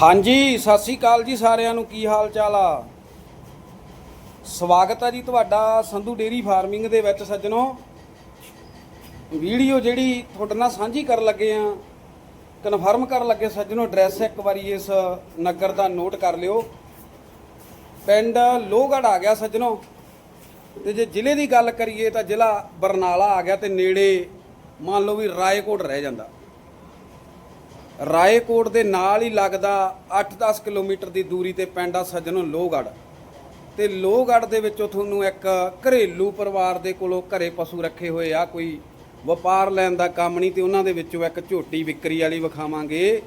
ਹਾਂਜੀ, ਸਤਿ ਸ੍ਰੀ ਅਕਾਲ ਜੀ ਸਾਰਿਆਂ ਨੂੰ। ਕੀ ਹਾਲ ਚਾਲ ਆ? ਸਵਾਗਤ ਆ ਜੀ ਤੁਹਾਡਾ ਸੰਧੂ ਡੇਰੀ ਫਾਰਮਿੰਗ ਦੇ ਵਿੱਚ ਸੱਜਣੋ। ਵੀਡੀਓ ਜਿਹੜੀ ਤੁਹਾਡੇ ਨਾਲ ਸਾਂਝੀ ਕਰਨ ਲੱਗੇ ਆ, ਕਨਫਰਮ ਕਰਨ ਲੱਗੇ ਸੱਜਣੋ, ਐਡਰੈਸ ਇੱਕ ਵਾਰੀ ਇਸ ਨਗਰ ਦਾ ਨੋਟ ਕਰ ਲਿਓ। ਪਿੰਡ ਲੋਹਗੜ੍ਹ ਆ ਗਿਆ ਸੱਜਣੋ। ਤੇ ਜੇ ਜ਼ਿਲ੍ਹੇ ਦੀ ਗੱਲ ਕਰੀਏ ਤਾਂ ਜ਼ਿਲ੍ਹਾ ਬਰਨਾਲਾ ਆ ਗਿਆ ਤੇ ਨੇੜੇ ਮੰਨ ਲਓ ਵੀ ਰਾਏਕੋਟ ਰਹਿ ਜਾਂਦਾ। ਰਾਏਕੋਟ ਦੇ ਨਾਲ ਹੀ ਲੱਗਦਾ 8-10 ਕਿਲੋਮੀਟਰ ਦੀ ਦੂਰੀ ਤੇ ਪਿੰਡ ਆ ਸੱਜਣੋ ਲੋਹਗੜ੍ਹ। ਤੇ ਲੋਹਗੜ੍ਹ ਦੇ ਵਿੱਚੋਂ ਤੁਹਾਨੂੰ ਇੱਕ ਘਰੇਲੂ ਪਰਿਵਾਰ ਦੇ ਕੋਲੋਂ ਘਰੇ ਪਸ਼ੂ ਰੱਖੇ ਹੋਏ ਆ, ਕੋਈ ਵਪਾਰ ਲੈਣ ਦਾ ਕੰਮ ਨਹੀਂ ਤੇ ਉਹਨਾਂ ਦੇ ਵਿੱਚੋਂ ਇੱਕ ਝੋਟੀ ਵਿਕਰੀ ਵਾਲੀ ਵਿਖਾਵਾਂਗੇ।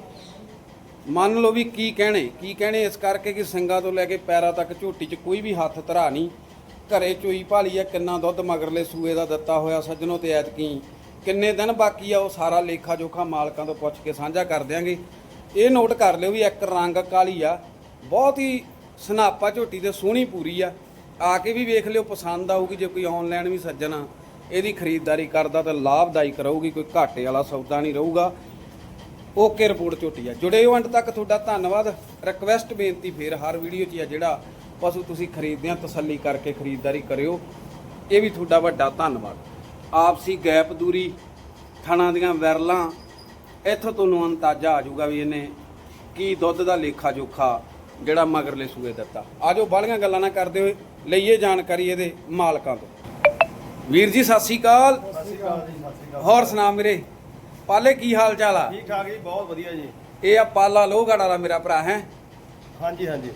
ਮੰਨ ਲਓ ਵੀ ਕੀ ਕਹਿਣੇ ਕੀ ਕਹਿਣੇ ਇਸ ਕਰਕੇ ਕਿ ਸਿੰਗਾਂ ਤੋਂ ਲੈ ਕੇ ਪੈਰਾਂ ਤੱਕ ਝੋਟੀ 'ਚ ਕੋਈ ਵੀ ਹੱਥ ਧਰਾ ਨਹੀਂ। ਘਰੇ ਚੋਈ ਭਾਲੀ ਆ, ਕਿੰਨਾ ਦੁੱਧ ਮਗਰਲੇ ਸੂਏ ਦਾ ਦਿੱਤਾ ਹੋਇਆ ਸੱਜਣੋ ਤੇ ਐਤਕੀ ਕਿੰਨੇ ਦਿਨ ਬਾਕੀ ਆ, ਉਹ ਸਾਰਾ ਲੇਖਾ ਜੋਖਾ ਮਾਲਕਾਂ ਤੋਂ ਪੁੱਛ ਕੇ ਸਾਂਝਾ ਕਰ ਦਿਆਂਗੇ। ਇਹ ਨੋਟ ਕਰ ਲਿਓ ਵੀ ਇੱਕ ਰੰਗ ਕਾਲੀ ਆ, ਬਹੁਤ ਹੀ ਸਨਾਪਾ ਝੋਟੀ ਤੇ ਸੋਹਣੀ ਪੂਰੀ ਆ। ਆ ਕੇ ਵੀ ਵੇਖ ਲਿਓ, ਪਸੰਦ ਆਊਗੀ ਜੇ ਕੋਈ ਆਨਲਾਈਨ ਵੀ ਸੱਜਣ ਆ ਇਹਦੀ ਖਰੀਦਦਾਰੀ ਕਰਦਾ ਤਾਂ ਲਾਭਦਾਇਕ ਰਹੂਗੀ ਕੋਈ ਘਾਟੇ ਵਾਲਾ ਸੌਦਾ ਨਹੀਂ ਰਹੂਗਾ। ਓਕੇ ਰਿਪੋਰਟ ਝੋਟੀ ਆ। ਜੁੜੇ ਹੋ ਅੰਤ ਤੱਕ, ਤੁਹਾਡਾ ਧੰਨਵਾਦ। ਰਿਕਵੈਸਟ ਬੇਨਤੀ ਫੇਰ ਹਰ ਵੀਡੀਓ 'ਚ ਆ, ਜਿਹੜਾ ਪਸ਼ੂ ਤੁਸੀਂ ਖਰੀਦਦੇ ਆ, ਤਸੱਲੀ ਕਰਕੇ ਖਰੀਦਦਾਰੀ ਕਰਿਓ। ਇਹ ਵੀ ਤੁਹਾਡਾ ਵੱਡਾ ਧੰਨਵਾਦ। ਆਪਸੀ ਗੈਪ ਦੂਰੀ ਥਣਾ ਦੀਆਂ ਵਿਰਲਾਂ ਇੱਥੋਂ ਤੁਹਾਨੂੰ ਅੰਦਾਜ਼ਾ ਆ ਜਾਊਗਾ ਵੀ ਇਹਨੇ ਕੀ ਦੁੱਧ ਦਾ ਲੇਖਾ ਜੋਖਾ ਜਿਹੜਾ ਮਗਰਲੇ ਸੂਏ ਦਿੱਤਾ। ਆਜੋ ਬਾਲੀਆਂ ਗੱਲਾਂ ਨਾ ਕਰਦੇ ਹੋਏ ਲਈਏ ਜਾਣਕਾਰੀ ਇਹਦੇ ਮਾਲਕਾਂ ਤੋਂ। ਵੀਰ ਜੀ ਸਤਿ ਸ਼੍ਰੀ ਅਕਾਲ। ਸਤਿ ਸ਼੍ਰੀ ਅਕਾਲ ਜੀ ਸਤਿ ਸ਼੍ਰੀ ਅਕਾਲ ਹੋਰ ਸੁਣਾ ਮੇਰੇ ਪਾਲੇ ਕੀ ਹਾਲ ਚਾਲ ਆ? ਠੀਕ ਠਾਕ ਜੀ ਬਹੁਤ ਵਧੀਆ ਜੀ। ਇਹ ਆ ਪਾਲਾ ਲੋਹਗੜ੍ਹ ਵਾਲਾ ਮੇਰਾ ਭਰਾ ਹੈ? ਹਾਂਜੀ ਹਾਂਜੀ।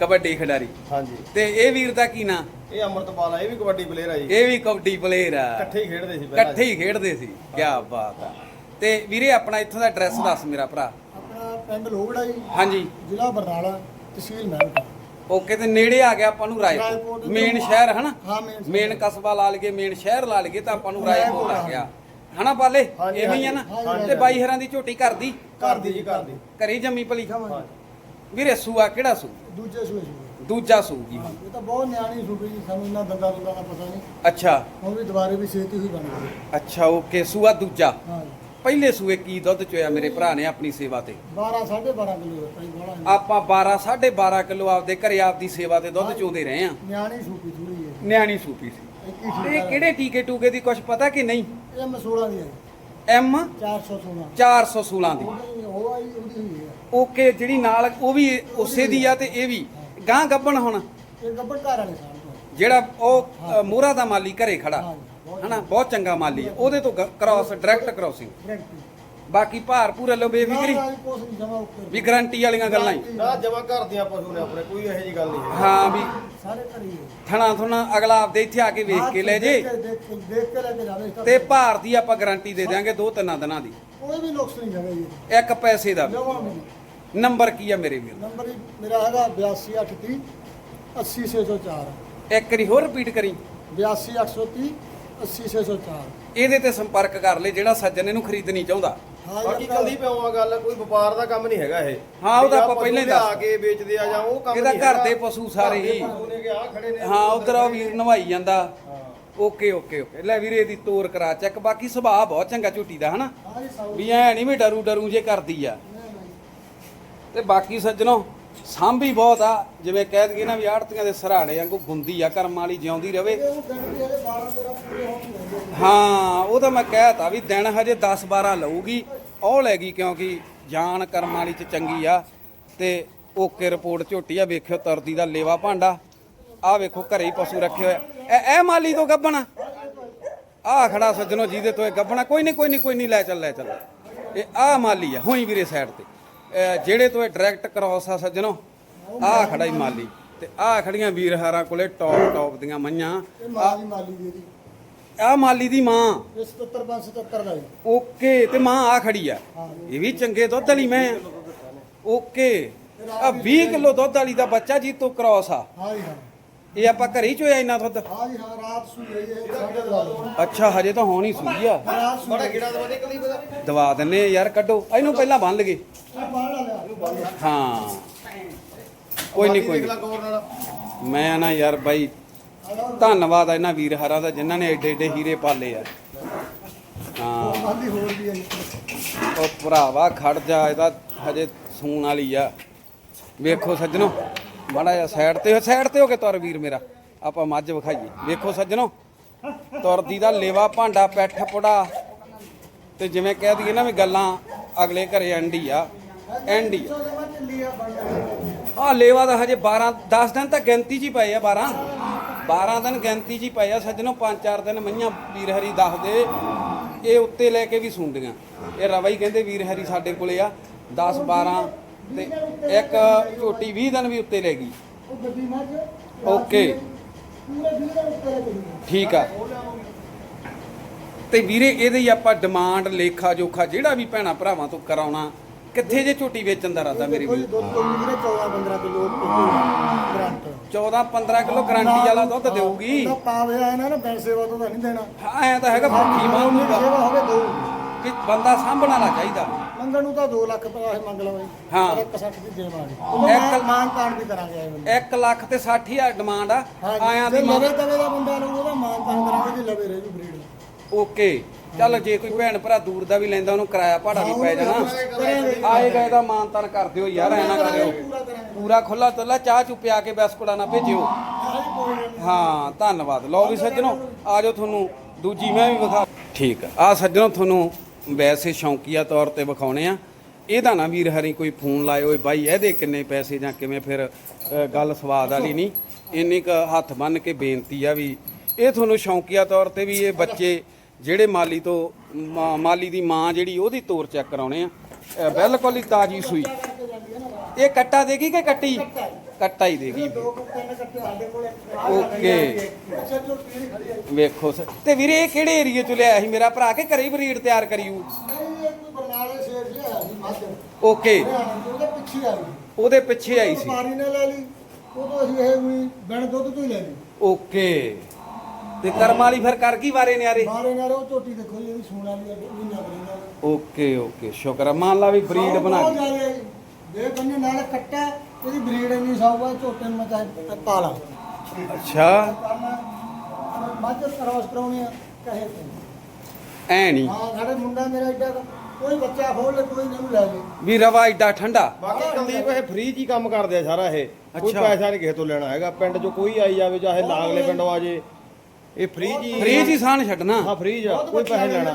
ਕਬੱਡੀ ਖਿਡਾਰੀ। ਹਾਂਜੀ। ਤੇ ਇਹ ਵੀਰ ਦਾ ਕੀ ਨਾਂ? ਇਹ ਅਮਰਤਪਾਲ ਆ ਇਹ ਵੀ ਕਬੱਡੀ ਪਲੇਅਰ ਆ ਜੀ। ਇਹ ਵੀ ਕਬੱਡੀ ਪਲੇਅਰ ਆ। ਇਕੱਠੇ ਹੀ ਖੇਡਦੇ ਸੀ ਪਹਿਲਾਂ ਇਕੱਠੇ ਹੀ ਖੇਡਦੇ ਸੀ। ਕੀ ਬਾਤ ਆ। ਤੇ ਵੀਰੇ ਆਪਣਾ ਇੱਥੋਂ ਦਾ ਐਡਰੈਸ ਦੱਸ ਮੇਰਾ ਭਰਾ। ਆਪਣਾ ਪਿੰਡ ਲੋਹਗੜਾ ਜੀ। ਹਾਂਜੀ। ਜ਼ਿਲ੍ਹਾ ਬਰਨਾਲਾ ਤਹਿਸੀਲ ਮਹਿਲਪੁਰ ਓਕੇ ਤੇ ਨੇੜੇ ਆ ਗਿਆ ਆਪਾਂ ਨੂੰ ਰਾਏਪੁਰ। ਮੇਨ ਸ਼ਹਿਰ ਹਨਾ। ਮੇਨ ਕਸਬਾ ਲਾ ਲਈਏ ਮੇਨ ਸ਼ਹਿਰ ਲਾ ਲਈਏ ਤਾਂ ਆਪਾਂ ਨੂੰ ਰਾਏਪੁਰ ਆ ਗਿਆ। ਹਨਾ ਪਾਲੇ? ਹਾਂਜੀ, ਐਵੇਂ ਹੀ ਆ ਨਾ? ਤੇ ਬਾਈ ਹਰਾਂ ਦੀ ਝੋਟੀ ਘਰ ਦੀ ਘਰ ਦੀ ਜੀ ਘਰ ਦੀ ਘਰੇ ਜੰਮੀ ਪਲੀ ਵੀਰੇ ਸੂਆ ਕਿਹੜਾ ਸੂ? ਦੂਜੇ ਸੂਏ ਸੂਏ। ਦੂਜਾ ਸੂਗੀ ਇਹ ਤਾਂ ਬਹੁਤ ਨਿਆਣੀ ਸੂਬੀ ਜੀ ਸਾਨੂੰ ਇਹਨਾਂ ਦੰਦਾਂ ਦੁੰਦਾਂ ਦਾ ਪਤਾ ਨਹੀਂ। ਅੱਛਾ। ਹੁਣ ਵੀ ਦੁਬਾਰੇ ਵੀ ਛੇਤੀ ਹੀ ਬਣ ਗਈ। ਅੱਛਾ ਓਕੇ ਸੂਆ ਦੂਜਾ। ਹਾਂ। ਪਹਿਲੇ ਸੂਏ ਕੀ ਦੁੱਧ ਚੋਇਆ ਮੇਰੇ ਭਰਾ ਨੇ ਆਪਣੀ ਸੇਵਾ ਤੇ? 12 12.5 ਕਿਲੋ ਹੈ ਬੋਲਾ ਆਪਾਂ 12 12.5 ਕਿਲੋ ਆਪਦੇ ਘਰੇ ਆਪਦੀ ਸੇਵਾ ਤੇ ਦੁੱਧ ਚੋਂਦੇ ਰਹੇ ਆ ਨਿਆਣੀ ਸੂਬੀ ਥੋੜੀ ਹੈ। ਨਿਆਣੀ ਸੂਪੀ ਸੀ। 21 ਤੇ ਇਹ ਕਿਹੜੇ ਟੀਕੇ ਟੂਕੇ ਦੀ ਕੁਝ ਪਤਾ ਕਿ ਨਹੀਂ? ਇਹ ਮਸੂੜਾ ਦੀ ਹੈ। ਐਮ? 416 416 ਦੀ। ਉਹਦੀ ਆਈ ਉਹਦੀ ਹੈ ਓਕੇ ਜਿਹੜੀ ਨਾਲ ਉਹ ਵੀ ਉਸੇ ਦੀ ਆ ਤੇ ਇਹ ਵੀ। ਗਾਂ ਗੱਬਣ ਹੁਣ? ਇਹ ਗੱਬੜ ਘਰ ਵਾਲੇ ਸਾਹ ਤੋਂ ਜਿਹੜਾ ਉਹ ਮੋਹਰਾ ਦਾ ਮਾਲੀ ਘਰੇ ਖੜਾ। ਹਾਂ, ਹਨਾ? ਬਹੁਤ ਚੰਗਾ ਮਾਲੀ ਆ। ਉਹਦੇ ਤੋਂ ਕ੍ਰਾਸ ਡਾਇਰੈਕਟ ਕ੍ਰਾਸਿੰਗ ਡਾਇਰੈਕਟ ਬਾਕੀ ਭਾਰ ਪੂਰਾ ਲੋ ਬੇਫਿਕਰੀ। ਕੁਛ ਨਹੀਂ ਜਮਾ ਉੱਪਰ ਵੀ ਗਰੰਟੀ ਵਾਲੀਆਂ ਗੱਲਾਂ ਹੀ। ਨਾ ਜਮਾ ਘਰ ਦੀਆਂ ਪਸ਼ੂ ਨੇ ਆਪਣੇ ਕੋਈ ਇਹੋ ਜੀ ਗੱਲ ਨਹੀਂ ਹੈ। ਹਾਂ ਵੀ ਸਾਰੇ ਘਰੀ ਹੈ ਥਣਾ ਥੁਣਾ ਅਗਲਾ ਆਪਦੇ ਇੱਥੇ ਆ ਕੇ ਵੇਖ ਕੇ ਲੈ ਜੇ। ਦੇਖ ਕੇ- ਦੇਖ ਲੈ ਕੇ ਜਾਵੇ ਤੇ ਭਾਰ ਦੀ ਆਪਾਂ ਗਾਰੰਟੀ ਦੇ ਦਿਆਂਗੇ ਦੋ ਤਿੰਨਾਂ ਦਿਨਾਂ ਦੀ। ਕੋਈ ਵੀ ਨੁਕਸ ਨਹੀਂ ਹੈਗਾ ਜੀ। ਇੱਕ ਪੈਸੇ ਦਾ ਵੀ। ਜਮਾ ਵੀ ਨਹੀਂ। ਨੰਬਰ ਕੀ ਆ ਮੇਰੇ ਵੀਰ? ਨੰਬਰ ਜੀ ਮੇਰਾ ਹੈਗਾ 82830 80604 ਇੱਕ ਵਾਰੀ ਹੋਰ ਰਿਪੀਟ ਕਰੀ। 82830 80604 ਇਹਦੇ ਤੇ ਸੰਪਰਕ ਕਰ ਲੈ ਜਿਹੜਾ ਸੱਜਣ ਇਹਨੂੰ ਖਰੀਦਣੀ ਚਾਹੁੰਦਾ। ਹਾਂ ਬਾਕੀ ਕੁਲਦੀਪ ਆਉਂ ਗੱਲ ਕੋਈ ਵਪਾਰ ਦਾ ਕੰਮ ਨਹੀਂ ਹੈਗਾ ਇਹ। ਹਾਂ, ਉਹ ਤਾਂ ਵੀ ਆਹ ਆਪਾਂ ਪਸ਼ੂ ਪਹਿਲਾਂ ਹੀ ਲਿਆ ਦੱਸ ਕੇ ਵੇਚਦੇ ਆ ਜਾਂ ਉਹ ਕੰਮ ਇਹਦਾ ਨਹੀਂ ਘਰ ਹੈਗਾ। ਦੇ ਪਸ਼ੂ ਸਾਰੇ ਦੇ ਹੀ। ਪਸ਼ੂ ਨੇ ਕਿ ਆ ਖੜੇ ਨੇ। ਹਾਂ ਉਧਰ ਆ ਵੀਰ ਨਵਾਈ ਜਾਂਦਾ। Okay okay okay. ਲੈ ਵੀਰੇ ਇਹਦੀ ਤੋਰ ਕਰਾ ਚੈੱਕ। ਬਾਕੀ ਸੁਭਾਅ ਬਹੁਤ ਚੰਗਾ ਝੂਟੀ ਦਾ ਹਨਾ? ਵੀ ਐ ਨਹੀਂ ਵੀ ਡਰੂ ਡਰੂ ਜੇ ਕਰਦੀ ਆ। ਤੇ ਬਾਕੀ ਸੱਜਣੋ ਸਾਂਭੀ ਬਹੁਤ ਆ, ਜਿਵੇਂ ਕਹਿ ਦਈਏ ਨਾ ਵੀ ਆੜਤੀਆਂ ਦੇ ਸਰਾੜੇ ਵਾਂਗੂ ਗੁੰਦੀ ਆ, ਕਰਮ ਵਾਲੀ ਜਿਉਂਦੀ ਰਵੇ। ਹਾਂ, ਉਹ ਤਾਂ ਮੈਂ ਕਹਿਤਾ ਵੀ ਦਿਨ ਹਜੇ 10 12 ਲਊਗੀ, ਉਹ ਲੈ ਗਈ ਕਿਉਂਕਿ ਜਾਨ ਕਰਮ ਵਾਲੀ ਚ ਚੰਗੀ ਆ, ਤੇ ਓਕੇ ਰਿਪੋਰਟ ਝੋਟੀ ਆ, ਵੇਖਿਓ ਤਰਦੀ ਦਾ ਲੇਵਾ ਭਾਂਡਾ। ਆ ਵੇਖੋ ਘਰੇ ਹੀ ਪਸ਼ੂ ਰੱਖੇ ਹੋਏ ਐ ਇਹ ਮਾਲੀ ਤੋਂ ਗੱਬਣਾ ਆ। ਖੜਾ ਸੱਜਣੋ ਜਿਹਦੇ ਤੋਂ ਇਹ ਗੱਬਣਾ ਕੋਈ ਨਹੀਂ ਕੋਈ ਨਹੀਂ ਕੋਈ ਨਹੀਂ ਲੈ ਚੱਲ ਲੈ ਚੱਲ। ਇਹ ਆ ਮਾਲੀ ਆ, ਹੋਈ ਵੀਰੇ ਸਾਈਡ ਤੇ। ਜਿਹੜੇ ਤੋਂ ਇਹ ਡਾਇਰੈਕਟ ਕ੍ਰਾਸ ਆ ਸੱਜਣੋ ਆ ਖੜਾ ਹੀ ਮਾਲੀ। ਤੇ ਆ ਖੜੀਆਂ ਵੀਰ ਹਾਰਾਂ ਕੋਲੇ ਟੌਪ ਟੌਪ ਦੀਆਂ ਮਈਆਂ। ਇਹ ਮਾਂ ਦੀ ਮਾਲੀ ਦੀ ਇਹਦੀ। ਆ ਮਾਲੀ ਦੀ ਮਾਂ। ਇਹ 77 577 ਦਾ ਜੀ। ਓਕੇ ਤੇ ਮਾਂ ਆ। ਖੜੀ ਆ ਇਹ ਵੀ ਚੰਗੇ ਦੁੱਧ ਵਾਲੀ ਮੈਂ ਓਕੇ। ਆ 20 ਕਿਲੋ ਦੁੱਧ ਵਾਲੀ ਦਾ ਬੱਚਾ ਜੀ ਤੋਂ ਕ੍ਰਾਸ ਆ। ਹਾਂ ਜੀ ਹਾਂ। ਇਹ ਆਪਾਂ ਘਰੇ ਹੀ ਚੋਇਆ ਇੰਨਾ ਦੁੱਧ? ਹਾਂ ਜੀ ਹਾਂ ਰਾਤ ਸੂ ਰਹੀ ਹੈ ਸਾਡੇ ਦਵਾ ਅੱਛਾ ਹਜੇ ਤਾਂ ਹੋਣੀ ਸੂਈ ਆ। ਰਾਤ ਬੜਾ ਗਿੜਾ ਦਵਾ ਦੇ ਕੁਲਦੀਪ ਦਾ। ਦਵਾ ਦਿੰਨੇ ਯਾਰ ਕੱਢੋ। ਇਹਨੂੰ ਪਹਿਲਾਂ ਬੰਨ ਲਗੇ ਬਾਹਰ ਲਾ ਲਿਆ। ਹਾਂ। ਕੋਈ ਨਹੀਂ ਕੋਈ ਦੇਖ ਲਾ ਨੀ। ਗੌਰ ਨਾਲ। ਮੈਂ ਨਾ ਯਾਰ ਬਾਈ ਧੰਨਵਾਦ ਆ ਇਹਨਾਂ ਵੀਰ ਹਰਾਂ ਦਾ ਜਿਨ੍ਹਾਂ ਨੇ ਏਡੇ ਏਡੇ ਹੀਰੇ ਪਾਲੇ ਆ। ਹਾਂ। ਆਂਦੀ ਹੋਰ ਵੀ ਹੈ ਉਹ ਭਰਾਵਾ ਖੜ ਜਾ ਇਹਦਾ ਹਜੇ ਸੂਣ ਵਾਲੀ ਆ। ਵੇਖੋ ਸੱਜਣੋ। ਮਾੜਾ ਜਿਹਾ ਸਾਈਡ ਤੇ ਸਾਈਡ ਤੇ ਹੋ ਕੇ ਤੁਰ ਵੀਰ ਮੇਰਾ। ਆਪਾਂ ਮੱਝ ਵਿਖਾਈਏ। ਵੇਖੋ ਸੱਜਣੋ, ਤੁਰਦੀ ਦਾ ਲੇਵਾ ਭਾਂਡਾ, ਪੈਠ ਪੁੜਾ। ਤੇ ਜਿਵੇਂ ਕਹਿ ਦਈਏ ਨਾ ਵੀ ਗੱਲਾਂ ਅਗਲੇ ਘਰੇ ਐਂਡੀ ਆ ਐਂਡੀ ਆ। ਲੇਵਾ ਦਾ ਹਜੇ 12 10 ਦਿਨ ਤਾਂ ਗਿਣਤੀ 'ਚ ਹੀ ਪਏ ਆ 12 12 ਦਿਨ ਗਿਣਤੀ 'ਚ ਹੀ ਪਏ ਆ ਸੱਜਣੋ 5-4 ਦਿਨ ਮਈਆਂ ਵੀਰ ਹਰੀ ਦੱਸਦੇ ਇਹ ਉੱਤੇ ਲੈ ਕੇ ਵੀ ਸੁੰਡੀਆਂ। ਇਹ ਰਵਾ ਹੀ ਕਹਿੰਦੇ ਵੀਰ ਹਰੀ ਸਾਡੇ ਕੋਲੇ ਆ 10 12 ਤੇ ਇੱਕ ਝੋਟੀ 20 ਦਿਨ ਵੀ ਉੱਤੇ ਲੈ ਗਈ। ਉਹ ਗੱਡੀ ਮੱਝ ਓਕੇ। ਪੂਰੇ ਦਿਨ ਦਾ ਉੱਤੇ ਲੈ ਕੇ ਗਈ। ਠੀਕ ਆ। ਤੇ ਵੀਰੇ ਇਹਦੇ ਹੀ ਆਪਾਂ ਡਿਮਾਂਡ ਲੇਖਾ ਜੋਖਾ ਜਿਹੜਾ ਵੀ ਭੈਣਾ ਭਰਾਵਾਂ ਤੋਂ ਕਰਾਉਣਾ ਕਿੱਥੇ ਜੇ ਝੋਟੀ ਵੇਚਣ ਦਾ ਇਰਾਦਾ ਮੇਰੇ ਕੋਈ ਵੀਰ ਦੁੱਧ ਤੋਂ ਵੀਰੇ 14 15 ਕਿਲੋ ਗਰੰਟ 14 15 ਕਿਲੋ ਗਾਰੰਟੀ ਵਾਲਾ ਦੁੱਧ ਦੇਊਗੀ। ਪਾਵੇ ਆਇਆ ਨਾ ਨਾ ਬੈਂਕ ਸੇਵਾ ਤੋਂ ਨਹੀਂ ਦੇਣਾ। ਐ ਤਾਂ ਹੈਗਾ ਭੁੱਖੀ ਮਾਂ ਉਹਨੂੰ ਨੂੰ ਸੇਵਾ ਹੋਵੇ ਦੋ ਕਿ ਬੰਦਾ ਸਾਂਭਣ ਵਾਲਾ ਚਾਹੀਦਾ। ਮੰਗਣ ਨੂੰ ਤਾਂ 2 ਲੱਖ ਪੈਸੇ ਮੰਗ ਲਵਾਂ ਹਾਂ। ਇੱਕ 60 ਦੀ ਦੇਵਾਂਗੇ ਇੱਕ- ਮਾਨ- ਮਾਨ ਤਾਨ ਵੀ ਕਰਾਂਗੇ 1 ਲੱਖ ਤੇ 60000 ਡਿਮਾਂਡ ਆ। ਆਇਆਂ ਦੀ ਮਾਂ ਲਵੇ ਤਵੇ ਦਾ ਬੰਦਾ ਨੂੰ ਉਹਦਾ ਮਾਨ ਤਾਨ ਕਰਾਂਗੇ ਜੇ ਲਵੇ ਰਹਿ ਜੂ ਬਰੀਡ ਓਕੇ। ਚੱਲ ਜੇ ਕੋਈ ਭੈਣ ਭਰਾ ਦੂਰ ਦਾ ਵੀ ਲੈਂਦਾ ਉਹਨੂੰ ਕਿਰਾਇਆ ਭਾੜਾ ਵੀ ਪੈ ਜਾਣਾ। ਕਰਾਂਗੇ ਆਏਗਾ ਇਹਦਾ ਮਾਨ ਤਾਨ ਕਰ ਦਿਓ ਯਾਰ ਐ ਨਾ ਕਰਿਓ। ਪੂਰਾ ਕਰਾਂਗੇ। ਪੂਰਾ ਖੁੱਲਾ ਤੁੱਲਾ ਚਾਹ ਚੁ ਪਿਆ ਕੇ ਬਿਸਕੁਟਾਂ ਨਾ ਭੇਜਿਓ। ਆਹੀ ਕੋਈ ਗੱਲ ਨਹੀਂ। ਹਾਂ ਧੰਨਵਾਦ। ਲਓ ਵੀ ਸੱਜਣੋ ਆ ਜਾਓ ਤੁਹਾਨੂੰ। ਦੂਜੀ ਮੈਂ ਵੀ ਵਿਖਾ ਠੀਕ ਆ। ਆ ਸੱਜਣੋ ਤੁਹਾਨੂੰ ਵੈਸੇ ਸ਼ੌਂਕੀਆ ਤੌਰ ਤੇ ਵਿਖਾਉਣੇ ਆ। ਇਹਦਾ ਨਾ ਵੀਰ ਹਰੀ ਕੋਈ ਫੋਨ ਲਾਏ ਓਏ ਬਾਈ, ਇਹਦੇ ਕਿੰਨੇ ਪੈਸੇ ਜਾਂ ਕਿਵੇਂ ਫਿਰ ਗੱਲ ਸਵਾਦ ਵਾਲੀ ਨਹੀਂ। ਇੰਨੀ ਕ ਹੱਥ ਬੰਨ ਕੇ ਬੇਨਤੀ ਆ ਵੀ ਇਹ ਤੁਹਾਨੂੰ ਸ਼ੌਂਕੀਆ ਤੌਰ ਤੇ ਵੀ ਇਹ ਬੱਚੇ ਜਿਹੜੇ ਮਾਲੀ ਤੋਂ, ਮਾ- ਮਾਲੀ ਦੀ ਮਾਂ ਜਿਹੜੀ ਉਹਦੀ ਤੋਰ ਚੈੱਕ ਕਰਾਉਣੇ ਆ। ਬਿਲਕੁਲ ਹੀ ਤਾਜੀ ਸੂਈ। ਇਹ ਕੱਟਾ ਦੇਗੀ ਕਿ ਕੱਟੀ? ਕੱਟਾ ਹੀ ਦੇਗੀ ਓਕੇ। ਵੇਖੋ ਸ- ਤੇ ਵੀਰੇ, ਇਹ ਕਿਹੜੇ ਏਰੀਏ ਚ ਲਿਆਇਆ ਸੀ? ਮੇਰਾ ਭਰਾ ਕਿ ਘਰੇ ਹੀ ਬਰੀਡ ਤਿਆਰ ਕਰੀਊ ਓਕੇ। ਉਹਦੇ ਪਿੱਛੇ ਆਈ ਸੀ। ਵਪਾਰੀ ਨੇ ਲੈ ਲਈ ਉਦੋਂ ਅਸੀਂ ਇਹ ਵੀ ਬਿਨ ਦੁੱਧ ਤੋਂ ਹੀ ਲੈ ਲਈ ਓਕੇ। ਤੇ ਕਰਮ ਵਾਲੀ ਫਿਰ ਕਰ ਕੀ ਵਾਰੇ ਨਿਆਰੇ? ਮਾਰੇ ਨਾਲ ਉਹ ਝੋਟੀ ਦੇਖੋ ਜੀ ਇਹਦੀ ਸੂਣ ਵਾਲੀ ਮਹੀਨਾ ਬਰੀਨਾ ਓਕੇ ਓਕੇ। ਸ਼ੁਕਰ ਆ। ਮੰਨ ਲਾ ਵੀ ਬਰੀਡ ਬਣਾ ਲਈ। ਦੇ ਬੰਨੇ ਨਾਲ ਕੱਟਾ ਇਹਦੀ ਬਰੀਡ ਇੰਨੀ ਸੌਗਾ ਝੋਟੇ ਨੂੰ ਮੈਂ ਚਾਹੇ ਪਾ ਲਾਂ ਅੱਛਾ। ਮੱਝ ਕਰਾਸ ਕਰਾਉਣੀ ਆ ਕਹੇ ਤੇ। ਐ ਨਹੀਂ ਹਾਂ ਸਾਡੇ ਮੁੰਡਾ ਮੇਰਾ ਏਡਾ ਕੁ, ਕੋਈ ਬੱਚਾ ਖੋਲ ਲੈ ਕੋਈ ਨਹੀਂ ਲੈ ਲੈ ਵੀ ਰਵਾ ਏਡਾ ਠੰਡਾ। ਬਾਕੀ ਕੁਲਦੀਪ ਇਹ ਫ੍ਰੀ ਹੀ ਕੰਮ ਕਰਦੇ ਆ ਸਾਰਾ ਇਹ। ਕੋਈ ਅੱਛਾ। ਪੈਸਾ ਨਹੀਂ ਕਿਸੇ ਤੋਂ ਲੈਣਾ ਹੈਗਾ। ਪਿੰਡ 'ਚੋਂ ਕੋਈ ਆਈ ਜਾਵੇ ਚਾਹੇ ਲਾਗਲੇ ਪਿੰਡੋਂ ਆ ਜੇ ਇਹ ਫ੍ਰੀ ਹੀ ਫ੍ਰੀ ਜੀ ਸਾਨ ਛੱਡਣਾ। ਹਾਂ ਫ੍ਰੀ ਆ। ਬਹੁਤ ਕੋਈ ਪੈਸੇ ਨੇ ਲੈਣਾ।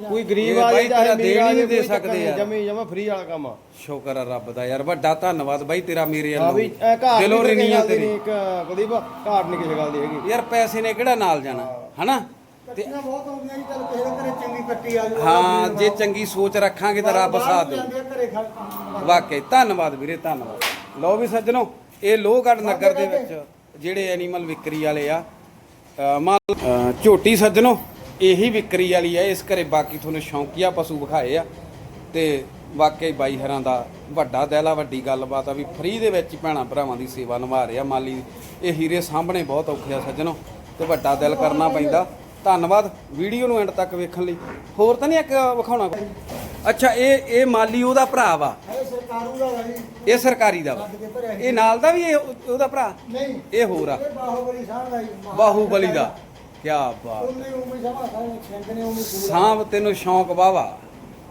ਕੋਈ ਗਰੀਬ ਇਹ ਆ ਬਾਈ ਜੇ ਤੇਰਾ ਦੇਣ ਆ ਹੀ ਜੇ ਨਹੀਂ ਦੇ ਸਕਦੇ ਯਾਰ। ਜਮੀ ਜਮਾ ਫ੍ਰੀ ਵਾਲਾ ਕੰਮ ਆ। ਸ਼ੁਕਰ ਆ ਰੱਬ ਦਾ ਯਾਰ ਵੱਡਾ ਧੰਨਵਾਦ ਬਾਈ ਤੇਰਾ ਮੇਰੇ ਹਾਂ ਵੀ ਵੱਲੋਂ ਐ ਘਾਟ ਦਿਲੋਂ ਕਿਸੇ ਗੱਲ ਦੀ ਤੇਰੀ। ਇੱਕ ਕੁਲਦੀਪ ਘਾਟ ਨਹੀਂ ਕਿਸੇ ਗੱਲ ਦੀ ਹੈਗੀ। ਯਾਰ ਪੈਸੇ ਨੇ ਕਿਹੜਾ ਨਾਲ ਜਾਣਾ? ਹਨਾ? ਤੇ ਕੱਟੀਆਂ ਬਹੁਤ ਆਉਂਦੀਆਂ ਜੀ ਚੱਲ ਕਿਸੇ ਦੇ ਘਰੇ ਚੰਗੀ ਕੱਟੀ ਆ ਜਾਊ ਹਾਂ ਜੇ ਚੰਗੀ ਸੋਚ ਰੱਖਾਂਗੇ ਤਾਂ ਰੱਬ ਸਾਥ ਦੇ ਆ ਘਰੇ ਖੜ ਵਾਕਈ ਧੰਨਵਾਦ ਵੀਰੇ ਧੰਨਵਾਦ। ਲਓ ਵੀ ਸੱਜਣੋ ਇਹ ਲੋਹਗੜ੍ਹ ਨਗਰ ਦੇ ਵਿੱਚ ਜਿਹੜੇ ਐਨੀਮਲ ਵਿਕਰੀ ਵਾਲੇ ਆ ਅਹ ਅਹ ਝੋਟੀ ਸੱਜਣੋ ਇਹੀ ਵਿਕਰੀ ਵਾਲੀ ਆ ਇਸ ਘਰੇ ਬਾਕੀ ਤੁਹਾਨੂੰ ਸ਼ੌਂਕੀਆ ਪਸ਼ੂ ਵਿਖਾਏ ਆ। ਤੇ ਵਾਕਈ ਬਾਈ ਹਰਾਂ ਦਾ ਵੱਡਾ ਦਿਲ ਆ ਵੱਡੀ ਗੱਲਬਾਤ ਆ ਵੀ ਫ੍ਰੀ ਦੇ ਵਿੱਚ ਹੀ ਭੈਣਾਂ ਭਰਾਵਾਂ ਦੀ ਸੇਵਾ ਨਿਭਾ ਰਿਹਾ ਮਾਲੀ ਇਹ ਹੀਰੇ ਸਾਹਮਣੇ ਬਹੁਤ ਔਖੇ ਆ ਸੱਜਣੋ ਤੇ ਵੱਡਾ ਦਿਲ ਕਰਨਾ ਪੈਂਦਾ। ਧੰਨਵਾਦ ਵੀਡੀਓ ਨੂੰ ਐਂਡ ਤੱਕ ਵੇਖਣ ਲਈ। ਹੋਰ ਤਾਂ ਨਹੀਂ ਇੱਕ ਵਿਖਾਉਣਾ? ਅੱਛਾ ਇਹ ਇਹ ਮਾਲੀ ਉਹਦਾ ਭਰਾ ਵਾ। ਇਹ ਸਰਕਾਰੂ ਦਾ ਵਾ। ਇਹ ਨਾਲ ਦਾ ਵੀ ਇਹ ਉਹਦਾ ਭਰਾ? ਨਹੀਂ। ਇਹ ਹੋਰ ਆ। ਬਾਹੂਬਲੀ ਦਾ। ਕੀ ਬਾਤ। ਉਹਨੇ ਉਮਰ ਜਮਾ ਸਾਰੇ ਛੰਦ ਨੇ ਪੂਰਾ। ਸਾਂਭ ਤੈਨੂੰ ਸ਼ੌਂਕ ਵਾਵਾ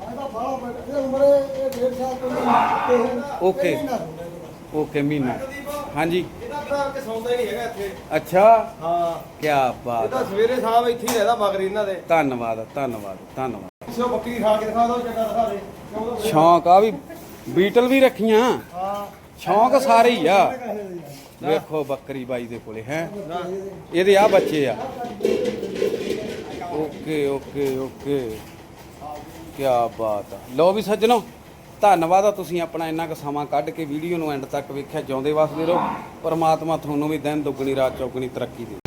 ਆਹ ਬਾਹਲਾ ਬੜਾ ਇਹ ਉਮਰ ਇਹ ਡੇਢ ਸਾਲ ਤੋਂ ਤੇ ਓਕੇ। ਓਕੇ ਮੀਨੂ ਹਾਂਜੀ। ਇਹਦਾ ਭਰਾ ਕਿ ਸੌਂਦਾ ਹੀ ਨਹੀਂ ਹੈਗਾ ਇੱਥੇ। ਅੱਛਾ। ਹਾਂ। ਕੀ ਬਾਤ। ਇਹਦਾ ਸਵੇਰੇ ਸ਼ਾਮ ਇੱਥੇ ਹੀ ਰਹਿਦਾ ਮਗਰ ਇਹਨਾਂ ਦੇ। ਧੰਨਵਾਦ ਧੰਨਵਾਦ ਧੰਨਵਾਦ। ਸੋ ਬੱਕਰੀ ਖਾ ਕੇ ਦਿਖਾ ਦੋ ਚੱਡਾ ਦਿਖਾ ਦੇ। ਕਿਉਂ? ਸ਼ੌਂਕ ਆ ਵੀ ਬੀਟਲ ਵੀ ਰੱਖੀਆਂ। ਹਾਂ। ਸ਼ੌਂਕ ਸਾਰੇ ਹੀ ਆ। ਵੇਖੋ ਬੱਕਰੀ ਬਾਈ ਦੇ ਕੋਲੇ, ਹੈ? ਇਹਦੇ ਆ ਬੱਚੇ ਆ। Okay okay okay. ਕੀ ਬਾਤ ਆ। ਲਓ ਵੀ ਸੱਜਣੋ, ਧੰਨਵਾਦ ਆ ਤੁਸੀਂ ਆਪਣਾ ਇੰਨਾ ਕੁ ਸਮਾਂ ਕੱਢ ਕੇ ਵੀਡੀਓ ਨੂੰ ਐਂਡ ਤੱਕ ਵੇਖਿਆ, ਜਿਉਂਦੇ ਵਸਦੇ ਰਹੋ। ਪਰਮਾਤਮਾ ਤੁਹਾਨੂੰ ਵੀ ਦਿਨ ਦੁੱਗਣੀ, ਰਾਤ ਚੌਗਣੀ ਤਰੱਕੀ ਦੇ।